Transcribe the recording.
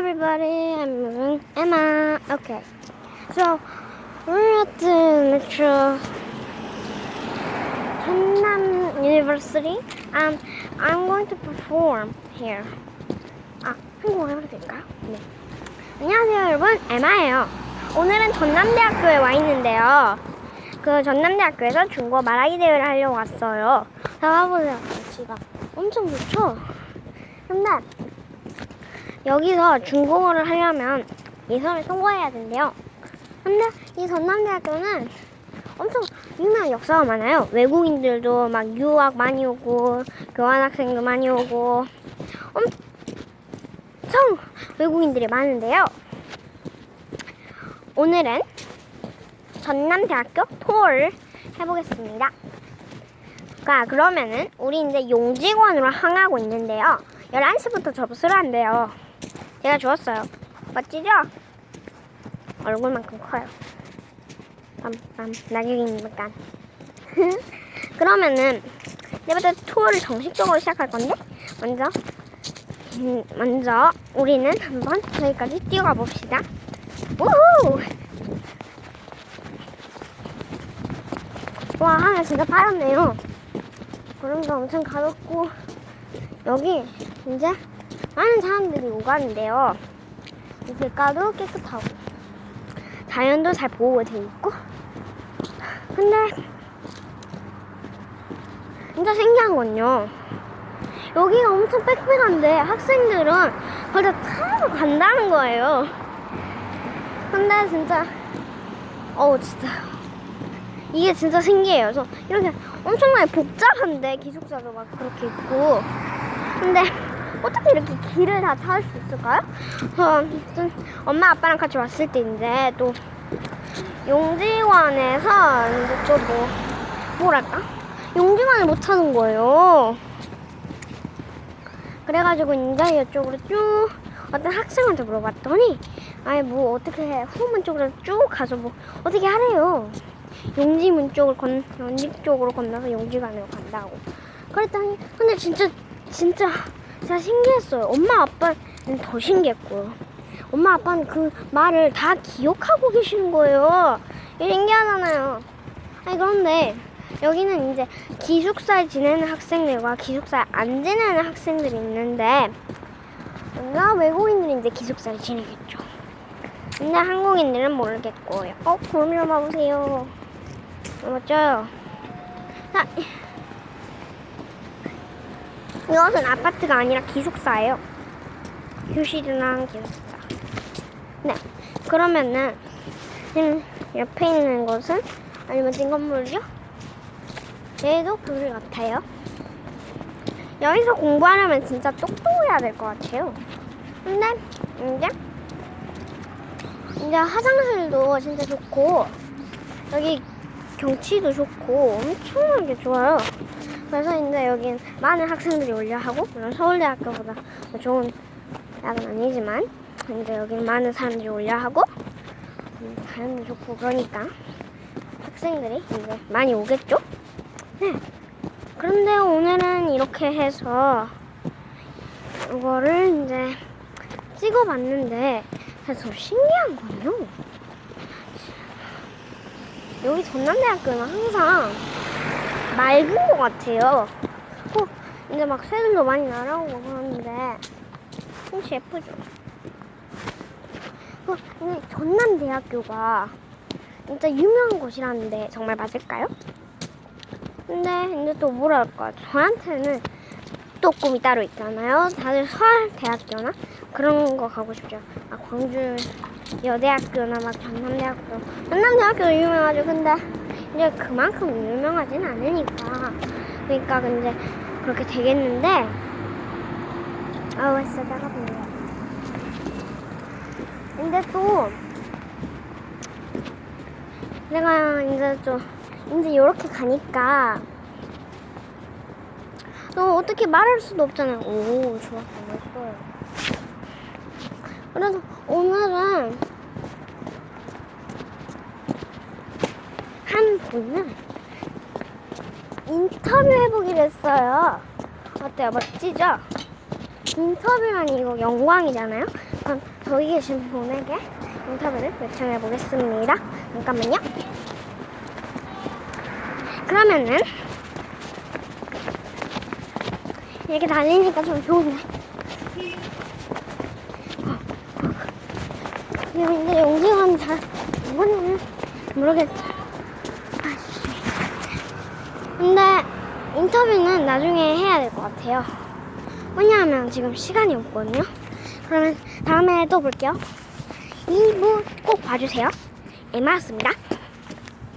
everybody. I'm Emma. Okay. So, we're at the metro Chungnam University and I'm going to perform here. 아, 한국어 해도 될까요? 네. 안녕하세요, 여러분. 에마예요. 오늘은 전남대학교에 와 있는데요. 그 전남대학교에서 중국어 말하기 대회를 하려고 왔어요. 자, 봐보세요. 날씨가 엄청 좋죠? 근데 여기서 중국어를 하려면 예선을 통과해야 된대요. 근데 이 전남대학교는 엄청 유명한 역사가 많아요. 외국인들도 막 유학 많이 오고 교환학생도 많이 오고 엄청 외국인들이 많은데요. 오늘은 전남대학교 투어를 해보겠습니다. 자, 그러면은 우리 이제 용직원으로 항하고 있는데요. 11시부터 접수를 한대요. 제가 주었어요. 멋지죠? 얼굴만큼 커요. 빰빰 나경이니까. 그러면은 이제부터 투어를 정식적으로 시작할 건데 먼저 음, 먼저 우리는 한번 저기까지 뛰어가 봅시다. 우후! 와 진짜 파랗네요. 구름도 엄청 가볍고 여기 이제 많은 사람들이 오가는데요. 이 길가도 깨끗하고 자연도 잘 보호가 돼 있고 근데 진짜 신기한 건요. 여기가 엄청 빽빽한데 학생들은 그걸 다 타고 간다는 거예요. 근데 진짜 어우 진짜 이게 진짜 신기해요. 그래서 이렇게 엄청나게 복잡한데 기숙사도 막 그렇게 있고 근데 어떻게 이렇게 길을 다 찾을 수 있을까요? 저좀 엄마 아빠랑 같이 왔을 때 이제 또 용지관에서 이제 또 뭐 뭐랄까 용지관을 못 찾은 거예요. 그래가지고 이제 이쪽으로 쭉 어떤 학생한테 물어봤더니 아니 뭐 어떻게 해 후문 쪽으로 쭉 가서 뭐 어떻게 하래요. 용지문 쪽을 건 용지 쪽으로 건너서 용지관으로 간다고. 그랬더니 근데 진짜 진짜 진짜 신기했어요. 엄마 아빠는 더 신기했고요. 엄마 아빠는 그 말을 다 기억하고 계시는 거예요. 신기하잖아요. 아니 그런데 여기는 이제 기숙사에 지내는 학생들과 기숙사에 안 지내는 학생들이 있는데 뭔가 외국인들이 이제 기숙사에 지내겠죠. 근데 한국인들은 모르겠고요. 어, 좀 와보세요. 멋져요. 자, 이것은 아파트가 아니라 기숙사예요. 교실이랑 기숙사. 네. 그러면은 지금 옆에 있는 곳은 아니면 진 건물이요? 얘도 교실 같아요. 여기서 공부하려면 진짜 똑똑해야 될 것 같아요. 근데 이제 이제 화장실도 진짜 좋고 여기 경치도 좋고 엄청나게 좋아요. 그래서 이제 여긴 많은 학생들이 올려 하고 물론 서울대학교보다 더 좋은 대학은 아니지만 이제 여기는 많은 사람들이 올려 하고 음, 자연도 좋고 그러니까 학생들이 이제 많이 오겠죠? 네. 그런데 오늘은 이렇게 해서 이거를 이제 찍어봤는데 더 신기한 거예요. 여기 전남대학교는 항상 맑은 것 같아요. 어, 이제 막 새들도 많이 날아오고 그러는데 혹시 예쁘죠? 어, 이 전남대학교가 진짜 유명한 곳이라는데 정말 맞을까요? 근데 이제 또 뭐랄까 저한테는 또 꿈이 따로 있잖아요. 다들 서울대학교나 그런 거 가고 싶죠. 아 광주 여대학교나 막 전남대학교, 전남대학교도 유명하죠. 근데 이제 그만큼 유명하진 않으니까 그러니까 근데 그렇게 되겠는데 아우 진짜 따가워요. 근데 또 내가 이제 좀 이제 이렇게 가니까 또 어떻게 말할 수도 없잖아요. 오 좋았다 멋있어요. 그래서 오늘은 한 분은 인터뷰 해보기로 했어요. 어때요? 멋지죠? 인터뷰라니 이거 영광이잖아요? 그럼 저기 계신 분에게 인터뷰를 요청해 보겠습니다. 잠깐만요. 그러면은 이렇게 달리니까 좀 좋네. 근데 용기가 잘 이번에는 모르겠지. 근데 인터뷰는 나중에 해야 될 것 같아요. 왜냐하면 지금 시간이 없거든요. 그러면 다음에 또 볼게요. 2부 꼭 봐주세요. 에마였습니다.